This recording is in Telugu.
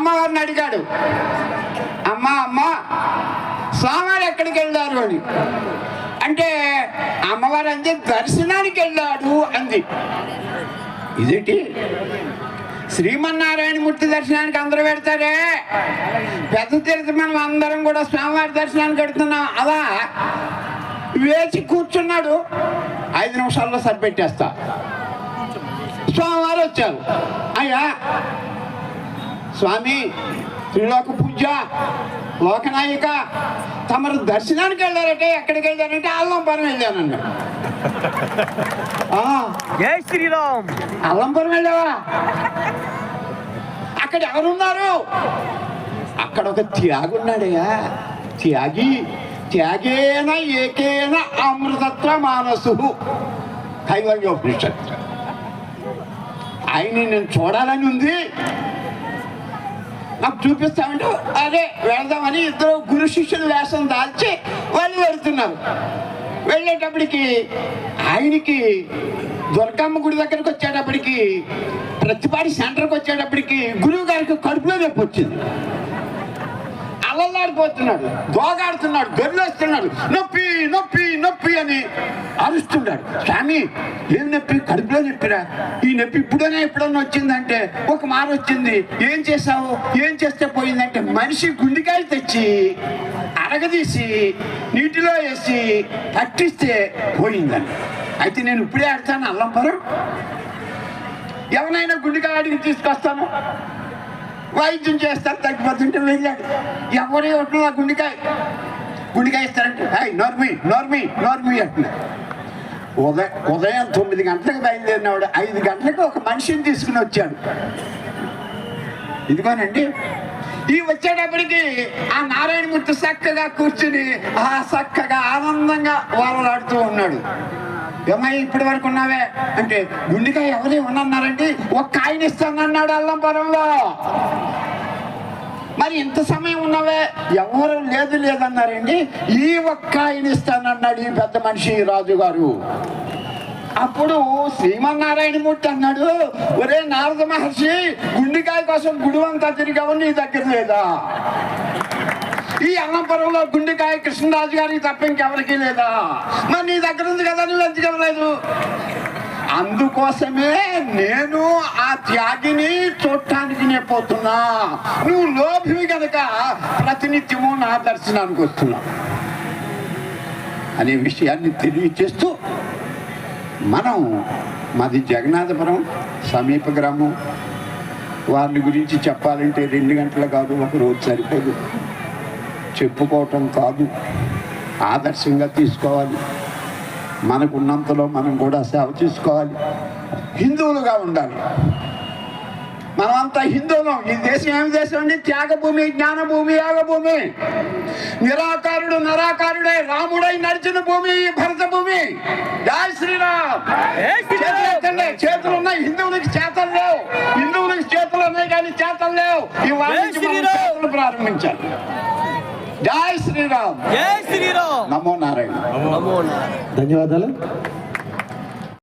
అమ్మవారిని అడిగాడు. అమ్మా అమ్మా స్వామివారు ఎక్కడికి వెళ్ళారు అని. అంటే అమ్మవారు అంది దర్శనానికి వెళ్ళాడు అంది. ఇదేంటి? శ్రీమన్నారాయణమూర్తి దర్శనానికి అందరూ పెడతారే పెద్ద తీర్థం మనం అందరం కూడా స్వామివారి దర్శనానికి పెడుతున్నాం అలా వేచి కూర్చున్నాడు. ఐదు నిమిషాల్లో సరిపెట్టేస్తా. స్వామివారు వచ్చారు. అయ్యా స్వామి త్రిలోక పూజ లోకనాయిక. తమరు దర్శనానికి వెళ్ళారంటే ఎక్కడికి వెళ్ళారంటే అల్లంపురం వెళ్ళానండి. ఆ, జై శ్రీరామ్. అల్లంపురం వెళ్ళావా? అక్కడ ఎవరున్నారు? అక్కడ ఒక త్యాగి ఉన్నాడయ్యా త్యాగి త్యాగేన ఏకేన అమృతత్వ మానసు. కైవల్యోపనిషత్ ఆయన్ని నేను చూడాలని ఉంది. నాకు చూపిస్తామంటూ అదే వెళ్దామని ఇద్దరు గురు శిష్యులు వేషం దాల్చి వాళ్ళు వెళుతున్నారు. వెళ్ళేటప్పటికి ఆయనకి దుర్గమ్మ గుడి దగ్గరకు వచ్చేటప్పటికి ప్రతిపాడి సెంటర్కి వచ్చేటప్పటికి గురువు గారికి కడుపులో నొప్పి వచ్చింది. అల్లల్లాడిపోతున్నాడు దోగాడుతున్నాడు గొర్రెస్తున్నాడు నొప్పి నొప్పి నొప్పి అని అరుస్తున్నాడు స్వామి ఏం నొప్పి? కడుపులో నొప్పిరా? ఈ నొప్పి ఇప్పుడైనా ఎప్పుడన్నా వచ్చిందంటే ఒక మార వచ్చింది. ఏం చేసావు ఏం చేస్తే పోయిందంటే మనిషి గుండెకాయలు తెచ్చి అరగదీసి నీటిలో వేసి పట్టిస్తే పోయిందని అయితే నేను ఇప్పుడే ఆడతాను అల్లంపరం ఎవరైనా గుండెకాయ అడిగి తీసుకొస్తాను. వైద్యం చేస్తారు తగ్గిపోతుంటే వెళ్ళాడు. ఎవరు ఇవ్వట్లేదు ఆ గుండెకాయ? గుండెకాయ ఇస్తారంటే హాయ్ నోర్మి నోర్మి నోర్మి అంటున్నారు ఉదయం ఉదయం తొమ్మిది గంటలకు బయలుదేరినవాడు ఐదు గంటలకు ఒక మనిషిని తీసుకుని వచ్చాడు. ఇదిగోనండి ఈ వచ్చేటప్పటికి ఆ నారాయణమూర్తి చక్కగా కూర్చుని ఆ చక్కగా ఆనందంగా వాళ్ళలాడుతూ ఉన్నాడు. ఏమై ఇప్పటి వరకు ఉన్నావే? అంటే గుండెకాయ ఎవరే ఉన్నారంటే ఒక్క ఆయన ఇస్తానన్నాడు అల్లంపురంలో. మరి ఇంత సమయం ఉన్నావే? ఎవరు లేదు లేదన్నారండి? ఈ ఒక్క ఆయన ఇస్తానన్నాడు ఈ పెద్ద మనిషి రాజు గారు అప్పుడు శ్రీమన్నారాయణమూర్తి అన్నాడు ఒరే నారద మహర్షి గుండెకాయ కోసం గుడివంతా తిరిగావు నీ దగ్గర లేదా? ఈ అన్నంపురంలో గుండెకాయ కృష్ణరాజు గారికి తప్ప ఇంకెవరికి లేదా? మరి నీ దగ్గర ఉంది కదా నువ్వు ఎందుకు అందుకోసమే నేను ఆ త్యాగిని చూడటానికి నేను పోతున్నా. నువ్వు లోభివి కనుక ప్రతినిత్యము నా దర్శనానికి వస్తున్నా. అనే విషయాన్ని తెలియచేస్తూ మనం మాది జగన్నాథపురం సమీప గ్రామం. వారిని గురించి చెప్పాలంటే రెండు గంటలు కాదు ఒక రోజు సరిపోదు. చెప్పుకోవటం కాదు. ఆదర్శంగా తీసుకోవాలి. మనకున్నంతలో మనం కూడా సేవ తీసుకోవాలి. హిందువులుగా ఉండాలి. మనమంతా హిందువులం. ఈ దేశం ఏమి దేశం అండి? త్యాగభూమి జ్ఞానభూమి యాగభూమి. నిరాకారుడు నరాకారుడై రాముడై నడిచిన భూమి ఈ భరత భూమి. జై శ్రీరామ్. చేతులు ఉన్నాయి. హిందువులకి చేతలు లేవు. హిందువులకి చేతులు ఉన్నాయి కానీ చేతలు లేవు. చేతులు ప్రారంభించాలి. జై శ్రీరామ్. జై శ్రీరామ్. నమో నారాయణ. నమో నారాయణ. ధన్యవాదాలు.